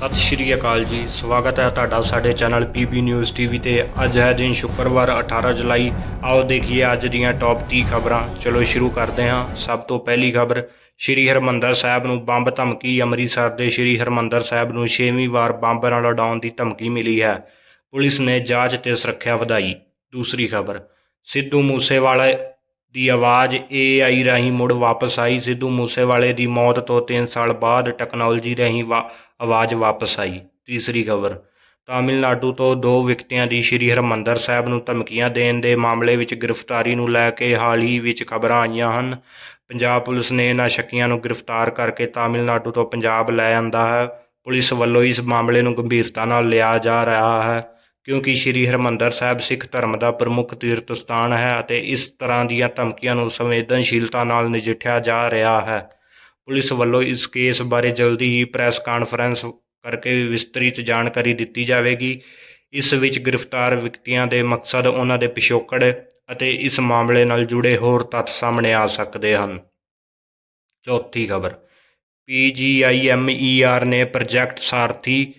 ਸਤਿ ਸ਼੍ਰੀ ਅਕਾਲ ਜੀ। ਸਵਾਗਤ ਹੈ ਤੁਹਾਡਾ ਸਾਡੇ ਚੈਨਲ ਪੀਬੀ ਨਿਊਜ਼ ਟੀਵੀ ਤੇ। ਅੱਜ ਹੈ ਦਿਨ ਸ਼ੁੱਕਰਵਾਰ 18 ਜੁਲਾਈ। ਆਓ ਦੇਖੀਏ ਅੱਜ ਦੀਆਂ ਟੌਪ 30 ਖਬਰਾਂ। ਚਲੋ ਸ਼ੁਰੂ ਕਰਦੇ ਹਾਂ। ਸਭ ਤੋਂ ਪਹਿਲੀ ਖਬਰ, ਸ਼੍ਰੀ ਹਰਮੰਦਰ ਸਾਹਿਬ ਨੂੰ ਬੰਬ ਧਮਕੀ। ਅੰਮ੍ਰਿਤਸਰ ਦੇ ਸ਼੍ਰੀ ਹਰਮੰਦਰ ਸਾਹਿਬ ਨੂੰ 6ਵੀਂ ਵਾਰ ਬੰਬ ਨਾਲ ਉਡਾਉਣ ਦੀ ਧਮਕੀ ਮਿਲੀ ਹੈ। ਪੁਲਿਸ ਨੇ ਜਾਂਚ ਤੇ ਸੁਰੱਖਿਆ ਵਧਾਈ। ਦੂਸਰੀ ਖਬਰ, ਸਿੱਧੂ ਮੂਸੇਵਾਲੇ ਦੀ ਆਵਾਜ਼ AI ਰਾਹੀਂ ਮੁੜ ਵਾਪਸ ਆਈ। ਸਿੱਧੂ ਮੂਸੇਵਾਲੇ ਦੀ ਮੌਤ ਤੋਂ 3 ਸਾਲ ਬਾਅਦ ਟੈਕਨੋਲੋਜੀ ਰਾਹੀਂ ਵਾ- ਆਵਾਜ਼ ਵਾਪਸ ਆਈ। ਤੀਸਰੀ ਖਬਰ, ਤਾਮਿਲਨਾਡੂ ਤੋਂ ਦੋ ਵਿਅਕਤੀਆਂ ਦੀ ਸ਼੍ਰੀ ਹਰਮੰਦਰ ਸਾਹਿਬ ਨੂੰ ਧਮਕੀਆਂ ਦੇਣ ਦੇ ਮਾਮਲੇ ਵਿੱਚ ਗ੍ਰਿਫਤਾਰੀ ਨੂੰ ਲੈ ਕੇ ਹਾਲ ਹੀ ਵਿੱਚ ਖਬਰਾਂ ਆਈਆਂ ਹਨ। ਪੰਜਾਬ ਪੁਲਿਸ ਨੇ ਇਹਨਾਂ ਸ਼ੱਕੀਆਂ ਨੂੰ ਗ੍ਰਿਫਤਾਰ ਕਰਕੇ ਤਾਮਿਲਨਾਡੂ ਤੋਂ ਪੰਜਾਬ ਲੈ ਆਂਦਾ ਹੈ। ਪੁਲਿਸ ਵੱਲੋਂ ਇਸ ਮਾਮਲੇ ਨੂੰ ਗੰਭੀਰਤਾ ਨਾਲ ਲਿਆ ਜਾ ਰਿਹਾ ਹੈ। ਕਿਉਂਕਿ ਸ਼੍ਰੀ ਹਰਮੰਦਰ ਸਾਹਿਬ ਸਿੱਖ ਧਰਮ ਦਾ ਪ੍ਰਮੁੱਖ ਤੀਰਥ ਸਥਾਨ ਹੈ ਅਤੇ ਇਸ ਤਰ੍ਹਾਂ ਦੀਆਂ ਧਮਕੀਆਂ ਨੂੰ ਸੰਵੇਦਨਸ਼ੀਲਤਾ ਨਾਲ ਨਜਿੱਠਿਆ ਜਾ ਰਿਹਾ ਹੈ। ਪੁਲਿਸ ਵੱਲੋਂ ਇਸ ਕੇਸ ਬਾਰੇ ਜਲਦੀ ਹੀ ਪ੍ਰੈਸ ਕਾਨਫਰੰਸ ਕਰਕੇ ਵਿਸਤ੍ਰਿਤ ਜਾਣਕਾਰੀ ਦਿੱਤੀ ਜਾਵੇਗੀ। ਇਸ ਵਿੱਚ ਗ੍ਰਿਫਤਾਰ ਵਿਅਕਤੀਆਂ ਦੇ ਮਕਸਦ, ਉਹਨਾਂ ਦੇ ਪਿਛੋਕੜ ਅਤੇ ਇਸ ਮਾਮਲੇ ਨਾਲ ਜੁੜੇ ਹੋਰ ਤੱਥ ਸਾਹਮਣੇ ਆ ਸਕਦੇ ਹਨ। ਚੌਥੀ ਖਬਰ ਪੀਜੀਆਈਐਮਈਆਰ ਨੇ ਪ੍ਰੋਜੈਕਟ ਸਾਰਥੀ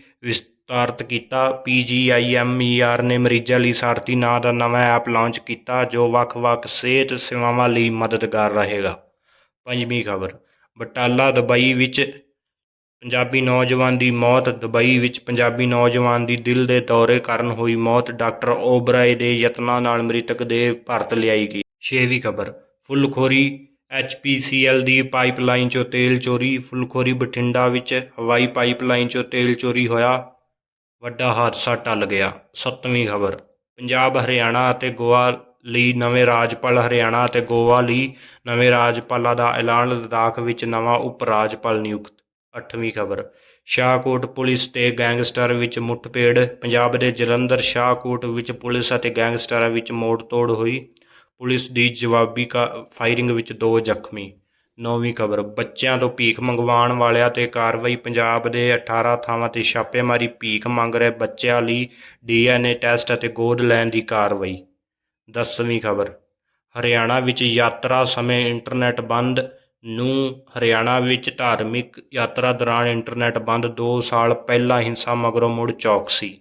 ਵਿਸਤਾਰਤ ਕੀਤਾ। ਪੀਜੀਆਈਐਮਈਆਰ ਨੇ ਮਰੀਜ਼ਾਂ ਲਈ ਸਾਰਥੀ ਨਾਂ ਦਾ ਨਵਾਂ ਐਪ ਲਾਂਚ ਕੀਤਾ, ਜੋ ਵੱਖ-ਵੱਖ ਸਿਹਤ ਸੇਵਾਵਾਂ ਲਈ ਮਦਦਗਾਰ ਰਹੇਗਾ। ਪੰਜਵੀਂ ਖਬਰ, ਬਟਾਲਾ, ਦੁਬਈ ਵਿੱਚ ਪੰਜਾਬੀ ਨੌਜਵਾਨ ਦੀ ਮੌਤ। ਦੁਬਈ ਵਿੱਚ ਪੰਜਾਬੀ ਨੌਜਵਾਨ ਦੀ ਦਿਲ ਦੇ ਦੌਰੇ ਕਾਰਨ ਹੋਈ ਮੌਤ। ਡਾਕਟਰ ਓਬਰਾਏ ਦੇ ਯਤਨਾਂ ਨਾਲ ਮ੍ਰਿਤਕ ਦੇ ਭਾਰਤ ਲਿਆਈ ਗਈ। ਛੇਵੀਂ ਖਬਰ, ਫੁੱਲਖੋਰੀ ਐਚਪੀਸੀਐਲ ਦੀ ਪਾਈਪਲਾਈਨ 'ਚੋਂ ਤੇਲ ਚੋਰੀ। ਫੁੱਲਖੋਰੀ ਬਠਿੰਡਾ ਵਿੱਚ ਹਵਾਈ ਪਾਈਪਲਾਈਨ 'ਚੋਂ ਤੇਲ ਚੋਰੀ ਹੋਇਆ। ਵੱਡਾ ਹਾਦਸਾ ਟਲ ਗਿਆ। ਸੱਤਵੀਂ ਖਬਰ। ਪੰਜਾਬ, ਹਰਿਆਣਾ ਅਤੇ ਗੋਆ ਲਈ ਨਵੇਂ ਰਾਜਪਾਲ, ਹਰਿਆਣਾ ਅਤੇ ਗੋਆ ਲਈ ਨਵੇਂ ਰਾਜਪਾਲਾਂ ਦਾ ਐਲਾਨ, ਲਦਾਖ ਵਿੱਚ ਨਵਾਂ ਉਪ ਰਾਜਪਾਲ ਨਿਯੁਕਤ। ਅੱਠਵੀਂ ਖਬਰ। ਸ਼ਾਹਕੋਟ ਪੁਲਿਸ ਤੇ ਗੈਂਗਸਟਰ ਵਿੱਚ ਮੁੱਠਭੇੜ। ਪੰਜਾਬ ਦੇ ਜਲੰਧਰ, ਸ਼ਾਹਕੋਟ ਵਿੱਚ ਪੁਲਿਸ ਅਤੇ ਗੈਂਗਸਟਰਾਂ ਵਿੱਚ ਮੋੜ-ਤੋੜ ਹੋਈ। ਪੁਲਿਸ ਦੀ ਜਵਾਬੀ ਕਾ, ਫਾਇਰਿੰਗ ਵਿੱਚ ਦੋ ਜ਼ਖਮੀ। ਨੌਵੀਂ ਖਬਰ, ਬੱਚਿਆਂ ਤੋਂ ਭੀਖ ਮੰਗਵਾਉਣ ਵਾਲਿਆਂ ਤੇ ਕਾਰਵਾਈ, ਪੰਜਾਬ ਦੇ 18 ਥਾਵਾਂ ਤੇ ਛਾਪੇਮਾਰੀ, ਭੀਖ ਮੰਗ ਰਹੇ ਬੱਚਿਆਂ ਲਈ ਡੀਐਨਏ ਟੈਸਟ ਅਤੇ ਗੋਦ ਲੈਣ ਦੀ ਕਾਰਵਾਈ। ਦਸਵੀਂ ਖਬਰ, ਹਰਿਆਣਾ ਵਿੱਚ ਯਾਤਰਾ ਸਮੇਂ ਇੰਟਰਨੈਟ ਬੰਦ, ਨੂੰ ਹਰਿਆਣਾ ਵਿੱਚ ਧਾਰਮਿਕ ਯਾਤਰਾ ਦੌਰਾਨ ਇੰਟਰਨੈਟ ਬੰਦ 2 ਸਾਲ ਪਹਿਲਾਂ ਹਿੰਸਾ ਮਗਰੋਂ ਮੁੜ ਚੌਕਸੀ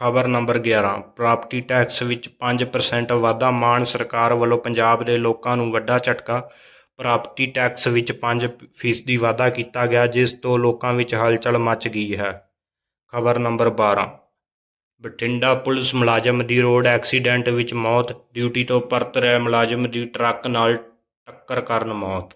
ਖਬਰ ਨੰਬਰ 11 ਪ੍ਰਾਪਰਟੀ ਟੈਕਸ ਵਿੱਚ 5% ਵਾਧਾ, ਮਾਨ ਸਰਕਾਰ ਵੱਲੋਂ ਪੰਜਾਬ ਦੇ ਲੋਕਾਂ ਨੂੰ ਵੱਡਾ ਝਟਕਾ ਪ੍ਰਾਪਰਟੀ ਟੈਕਸ ਵਿੱਚ 5 ਫੀਸਦੀ ਵਾਧਾ ਕੀਤਾ ਗਿਆ, ਜਿਸ ਤੋਂ ਲੋਕਾਂ ਵਿੱਚ ਹਲਚਲ ਮਚ ਗਈ ਹੈ। ਖਬਰ ਨੰਬਰ 12 ਬਠਿੰਡਾ ਪੁਲਿਸ ਮੁਲਾਜ਼ਮ ਦੀ ਰੋਡ ਐਕਸੀਡੈਂਟ ਵਿੱਚ ਮੌਤ, ਡਿਊਟੀ ਤੋਂ ਪਰਤ ਰਿਹਾ ਮੁਲਾਜ਼ਮ ਦੀ ਟਰੱਕ ਨਾਲ ਟੱਕਰ ਕਾਰਨ ਮੌਤ।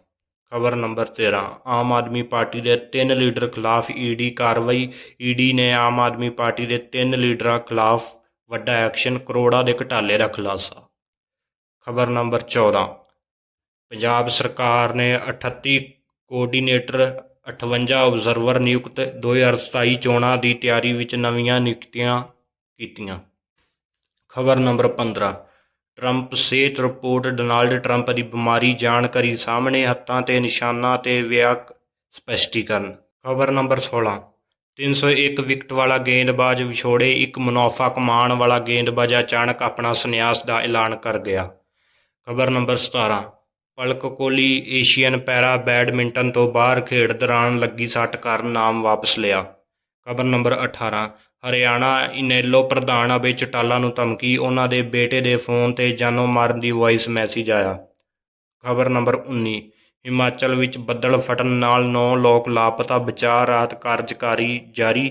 ਖਬਰ ਨੰਬਰ 13 ਆਮ ਆਦਮੀ ਪਾਰਟੀ ਦੇ ਤਿੰਨ ਲੀਡਰ ਖਿਲਾਫ ਈਡੀ ਕਾਰਵਾਈ। ਈਡੀ ਨੇ ਆਮ ਆਦਮੀ ਪਾਰਟੀ ਦੇ ਤਿੰਨ ਲੀਡਰਾਂ ਖਿਲਾਫ ਵੱਡਾ ਐਕਸ਼ਨ ਕਰੋੜਾਂ ਦੇ ਘਟਾਲੇ ਦਾ ਖੁਲਾਸਾ। ਖਬਰ ਨੰਬਰ 14 ਪੰਜਾਬ ਸਰਕਾਰ ਨੇ 38 ਕੋਆਰਡੀਨੇਟਰ 58 ਆਬਜ਼ਰਵਰ ਨਿਯੁਕਤ 2027 ਚੋਣਾਂ ਦੀ ਤਿਆਰੀ ਵਿੱਚ ਨਵੀਆਂ ਨਿਯੁਕਤੀਆਂ ਕੀਤੀਆਂ। ਖਬਰ ਨੰਬਰ 15 ਟਰੰਪ ਸਿਹਤ ਰਿਪੋਰਟ, ਡੋਨਾਲਡ ਟਰੰਪ ਦੀ ਬਿਮਾਰੀ ਜਾਣਕਾਰੀ ਸਾਹਮਣੇ, ਹੱਥਾਂ ਤੇ ਨਿਸ਼ਾਨਾਂ ਤੇ ਵਿਆਕ ਸਪਸ਼ਟੀਕਰਨ। ਖਬਰ ਨੰਬਰ 16 301 ਵਿਕਟ ਵਾਲਾ ਗੇਂਦਬਾਜ਼ ਵਿਛੋੜੇ, ਇੱਕ ਮੁਨਾਫਾ ਕਮਾਉਣ ਵਾਲਾ ਗੇਂਦਬਾਜ਼ ਅਚਾਨਕ ਆਪਣਾ ਸੰਨਿਆਸ ਦਾ ਐਲਾਨ ਕਰ ਗਿਆ। ਖਬਰ number 17 Palak Kohli Asian para badminton ਤੋਂ ਬਾਹਰ ਖੇਡ ਦੌਰਾਨ ਲੱਗੀ ਸੱਟ ਕਾਰਨ ਨਾਮ ਵਾਪਸ ਲਿਆ। ਖਬਰ ਨੰਬਰ 18 ਹਰਿਆਣਾ ਇਨੈਲੋ ਪ੍ਰਧਾਨ ਅਬੇ ਚਟਾਲਾ ਨੂੰ ਧਮਕੀ, ਉਹਨਾਂ ਦੇ ਬੇਟੇ ਦੇ ਫੋਨ ਤੇ ਜਾਨੋਂ ਮਾਰਨ ਦੀ ਵੌਇਸ ਮੈਸੇਜ ਆਇਆ। ਖਬਰ ਨੰਬਰ 19 ਹਿਮਾਚਲ ਵਿੱਚ ਬੱਦਲ ਫਟਣ ਨਾਲ 9 ਲੋਕ ਲਾਪਤਾ, ਬਚਾਅ ਰਾਤ ਕਾਰਜਕਾਰੀ ਜਾਰੀ,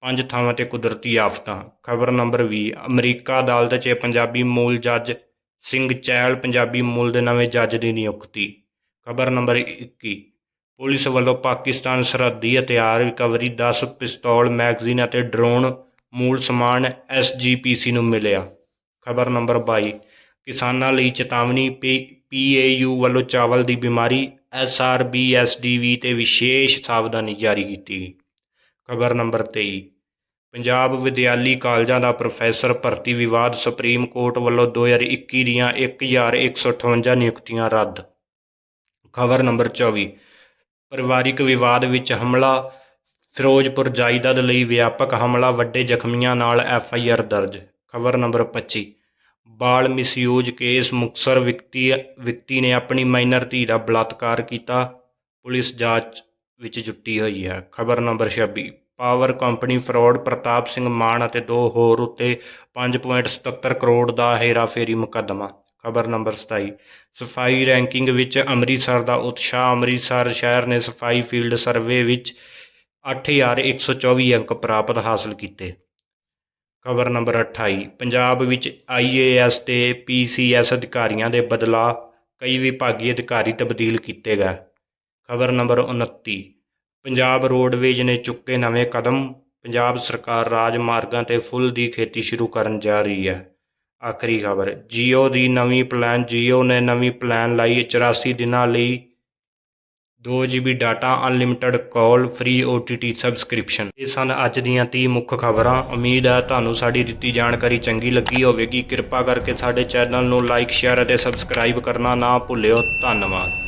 ਪੰਜ ਥਾਵਾਂ ਤੇ ਕੁਦਰਤੀ ਆਫਤਾਂ। ਖਬਰ ਨੰਬਰ 20 ਅਮਰੀਕਾ ਅਦਾਲਤ 'ਚ ਪੰਜਾਬੀ ਮੂਲ ਜੱਜ ਸਿੰਘ ਚੈਲ ਪੰਜਾਬੀ ਮੂਲ ਦੇ ਨਵੇਂ ਜੱਜ ਦੀ ਨਿਯੁਕਤੀ। ਖਬਰ ਨੰਬਰ 21 ਪੁਲਿਸ ਵੱਲੋਂ ਪਾਕਿਸਤਾਨ ਸਰਹੱਦੀ ਹਥਿਆਰ ਰਿਕਵਰੀ 10 ਪਿਸਤੌਲ, ਮੈਗਜ਼ੀਨ ਅਤੇ ਡਰੋਨ ਮੂਲ ਸਮਾਨ ਐਸਜੀਪੀਸੀ ਨੂੰ ਮਿਲਿਆ। ਖਬਰ ਨੰਬਰ 22 ਕਿਸਾਨਾਂ ਲਈ ਚੇਤਾਵਨੀ ਪੀਏਯੂ ਵੱਲੋਂ ਚਾਵਲ ਦੀ ਬਿਮਾਰੀ ਐਸਆਰਬੀਐਸਡੀਵੀ ਤੇ ਵਿਸ਼ੇਸ਼ ਸਾਵਧਾਨੀ ਜਾਰੀ ਕੀਤੀ ਗਈ। ਖਬਰ ਨੰਬਰ 23 ਪੰਜਾਬ ਵਿਦਿਆਲੀ ਕਾਲਜਾਂ ਦਾ ਪ੍ਰੋਫੈਸਰ ਭਰਤੀ ਵਿਵਾਦ ਸੁਪਰੀਮ ਕੋਰਟ ਵੱਲੋਂ 2021 ਦੀਆਂ 1158 ਨਿਯੁਕਤੀਆਂ ਰੱਦ। ਖਬਰ ਨੰਬਰ 24 ਪਰਿਵਾਰਿਕ ਵਿਵਾਦ ਵਿੱਚ ਹਮਲਾ, ਫਿਰੋਜ਼ਪੁਰ ਜਾਇਦਾਦ ਲਈ ਵਿਆਪਕ ਹਮਲਾ, ਵੱਡੇ ਜ਼ਖਮੀਆਂ ਨਾਲ ਐਫ ਆਈ ਆਰ ਦਰਜ। ਖਬਰ ਨੰਬਰ 25 ਬਾਲ ਮਿਸਯੂਜ ਕੇਸ ਮੁਕਤਸਰ ਵਿਅਕਤੀ ਵਿਅਕਤੀ ਨੇ ਆਪਣੀ ਮਾਈਨਰ ਧੀ ਦਾ ਬਲਾਤਕਾਰ ਕੀਤਾ। ਪੁਲਿਸ ਜਾਂਚ ਵਿੱਚ ਜੁਟੀ ਹੋਈ ਹੈ। ਖਬਰ number 26 power company fraud Pratap Singh Mann ਅਤੇ ਦੋ ਹੋਰ ਉੱਤੇ 5.77 ਕਰੋੜ ਦਾ ਹੇਰਾਫੇਰੀ ਮੁਕੱਦਮਾ। ਖਬਰ ਨੰਬਰ 27 ਸਫ਼ਾਈ ਰੈਂਕਿੰਗ ਵਿੱਚ ਅੰਮ੍ਰਿਤਸਰ ਦਾ ਉਤਸ਼ਾਹ ਅੰਮ੍ਰਿਤਸਰ ਸ਼ਹਿਰ ਨੇ ਸਫ਼ਾਈ ਫੀਲਡ ਸਰਵੇ ਵਿੱਚ 8124 ਅੰਕ ਪ੍ਰਾਪਤ ਹਾਸਲ ਕੀਤੇ। ਖਬਰ ਨੰਬਰ 28 ਪੰਜਾਬ ਵਿੱਚ ਆਈਏਐਸ ਤੇ ਪੀਸੀਐਸ ਅਧਿਕਾਰੀਆਂ ਦੇ ਬਦਲਾਅ ਕਈ ਵਿਭਾਗੀ ਅਧਿਕਾਰੀ ਤਬਦੀਲ ਕੀਤੇ ਗਏ। ਖਬਰ ਨੰਬਰ 29 ਪੰਜਾਬ ਰੋਡਵੇਜ ਨੇ ਚੁੱਕੇ ਨਵੇਂ ਕਦਮ। ਪੰਜਾਬ ਸਰਕਾਰ ਰਾਜ ਮਾਰਗਾਂ ਤੇ ਫੁੱਲ ਦੀ ਖੇਤੀ ਸ਼ੁਰੂ ਕਰਨ ਜਾ ਰਹੀ ਹੈ। ਆਖਰੀ ਖਬਰ, ਜੀਓ ਦੀ ਨਵੀਂ ਪਲਾਨ, ਜੀਓ ਨੇ ਨਵੀਂ ਪਲਾਨ ਲਾਈ 84 ਦਿਨਾਂ ਲਈ 2 GB data, unlimited call, free OTT subscription. ਇਹ ਸਨ ਅੱਜ ਦੀਆਂ 30 ਮੁੱਖ ਖਬਰਾਂ। ਉਮੀਦ ਹੈ ਤੁਹਾਨੂੰ ਸਾਡੀ ਦਿੱਤੀ ਜਾਣਕਾਰੀ ਚੰਗੀ ਲੱਗੀ ਹੋਵੇਗੀ। ਕਿਰਪਾ ਕਰਕੇ ਸਾਡੇ ਚੈਨਲ ਨੂੰ ਲਾਈਕ, ਸ਼ੇਅਰ ਅਤੇ ਸਬਸਕ੍ਰਾਈਬ ਕਰਨਾ ਨਾ ਭੁੱਲਿਓ। ਧੰਨਵਾਦ।